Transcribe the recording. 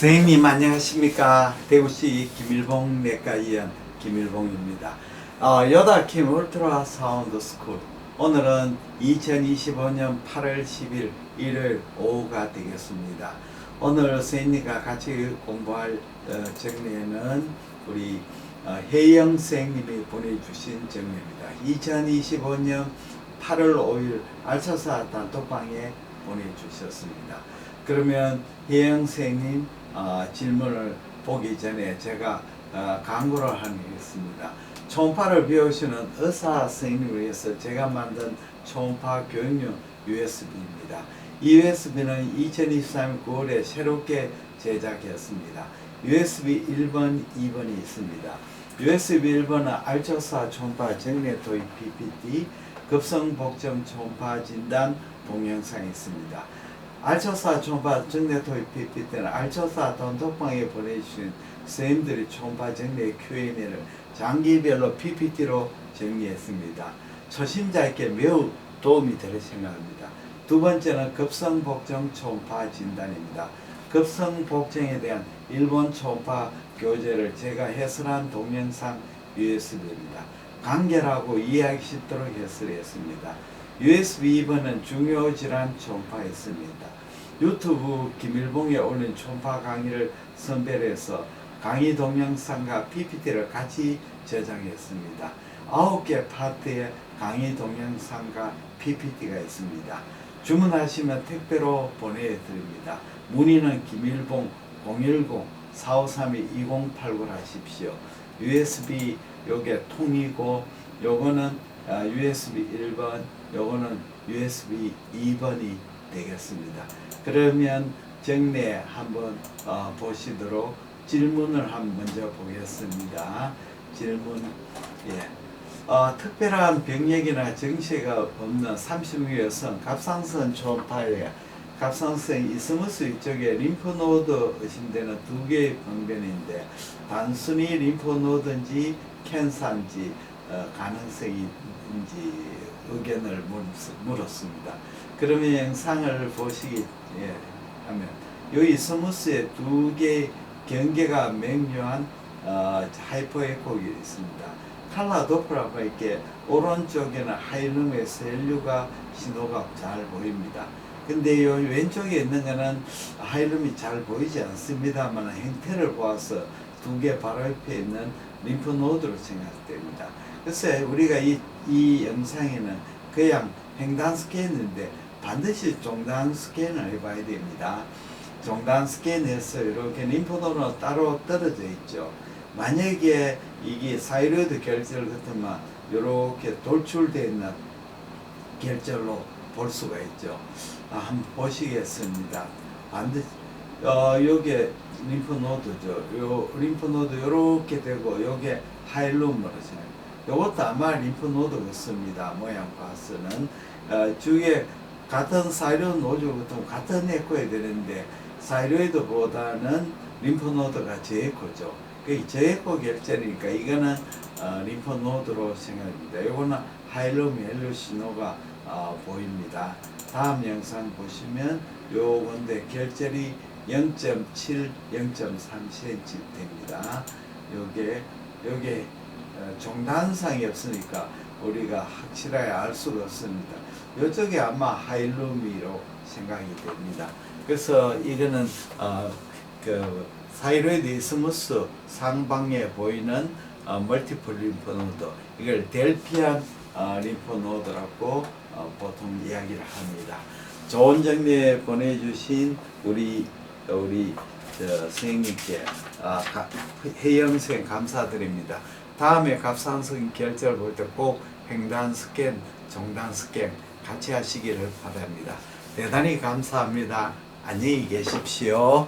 선생님 안녕하십니까? 대구시 김일봉 내과 의원 김일봉입니다. 어, 여다킴 울트라 사운드 스쿨. 오늘은 2025년 8월 10일 일요일 오후가 되겠습니다. 오늘 선생님과 같이 공부할 어, 정리는 우리 어, 혜영 선생님이 보내주신 정리입니다. 2025년 8월 5일 알차사 단톡방에 보내주셨습니다. 그러면 혜영 선생님 어, 질문을 보기 전에 제가 어, 광고를 하겠습니다. 초음파를 배우시는 의사 선생님을 위해서 제가 만든 초음파 교육용 USB입니다. 이 USB는 2023년 9월에 새롭게 제작했습니다. USB 1번, 2번이 있습니다. USB 1번은 알조사 초음파 정례 도입 PPT, 급성 복점 초음파 진단 동영상이 있습니다. 알초사 초음파 정례 도입 PPT는 알초사 단톡방에 보내주신 선생님들이 초음파 정례 Q&A를 장기별로 PPT로 정리했습니다. 초심자에게 매우 도움이 될 생각합니다. 두 번째는 급성복종 초음파 진단입니다. 급성복종에 대한 일본 초음파 교재를 제가 해설한 동영상 USB입니다. 간결하고 이해하기 쉽도록 해설했습니다. USB 2번은 중요 질환 초음파였습니다. 유튜브 김일봉에 올린 초음파 강의를 선별해서 강의 동영상과 PPT를 같이 제작했습니다. 아홉 개 파트의 강의 동영상과 PPT가 있습니다. 주문하시면 택배로 보내드립니다. 문의는 김일봉 010-4532-2089로 하십시오. USB 요게 통이고 요거는 아, USB 1번, 요거는 USB 2번이 되겠습니다. 그러면 정례 한번 어, 보시도록 질문을 한번 먼저 보겠습니다. 질문 예. 어, 특별한 병력이나 정체가 없는 30명 여성 갑상선 초음파에 갑상선 이스무스 위쪽에 림프노드 의심되는 두 개의 병변인데 단순히 림프노드인지 캔서인지 어, 가능성이 있는지 의견을 물- 물었습니다. 그러면 영상을 보시기 예, 하면 요 이스무스의 두개 경계가 명료한 어, 하이퍼 에코가 있습니다. 칼라 도플라고 이렇게 오른쪽에는 하이룸의 셀류가 신호가 잘 보입니다. 근데 요 왼쪽에 있는 거는 하이룸이 잘 보이지 않습니다만 형태를 보아서 두 개 바로 옆에 있는 림프 노드로 생각됩니다. 그래서 우리가 이, 이 영상에는 그냥 횡단 스캔인데 반드시 종단 스캔을 해봐야 됩니다. 종단 스캔해서 이렇게 림프노드는 따로 떨어져 있죠. 만약에 이게 사이로이드 결절 같으면 이렇게 돌출되어 있는 결절로 볼 수가 있죠. 아, 한번 보시겠습니다. 반드시 어 요게 림프 노드죠. 요 림프 노드 요렇게 되고 요게 하일룸으로 생각. 요것도 아마 림프 노드 같습니다. 모양 봐서는 어, 주위에 같은 사이로이드 노즐 같은 같은 에코에 되는데 사이로이드보다는 림프 노드가 제에코죠. 그 제에코 결절이니까 이거는 어, 림프 노드로 생각합니다. 요거는 하일룸 헬로 신호가 어, 보입니다. 다음 영상 보시면 요 건데 결절이 0.7, 0.3cm 됩니다. 요게 요게 어, 종단상이 없으니까 우리가 확실하게 알 수가 없습니다. 요쪽에 아마 하일루미로 생각이 됩니다. 그래서 이거는 어, 그 사이로이드 이스무스 상방에 보이는 어, 멀티플 림프 노드 이걸 델피안 어, 림프 노드라고 어, 보통 이야기를 합니다. 좋은 정리 보내주신 우리 우리 저 선생님께 아, 선생 감사드립니다. 다음에 갑상선 결절 볼 때 꼭 횡단 스캔, 정단 스캔 같이 하시기를 바랍니다. 대단히 감사합니다. 안녕히 계십시오.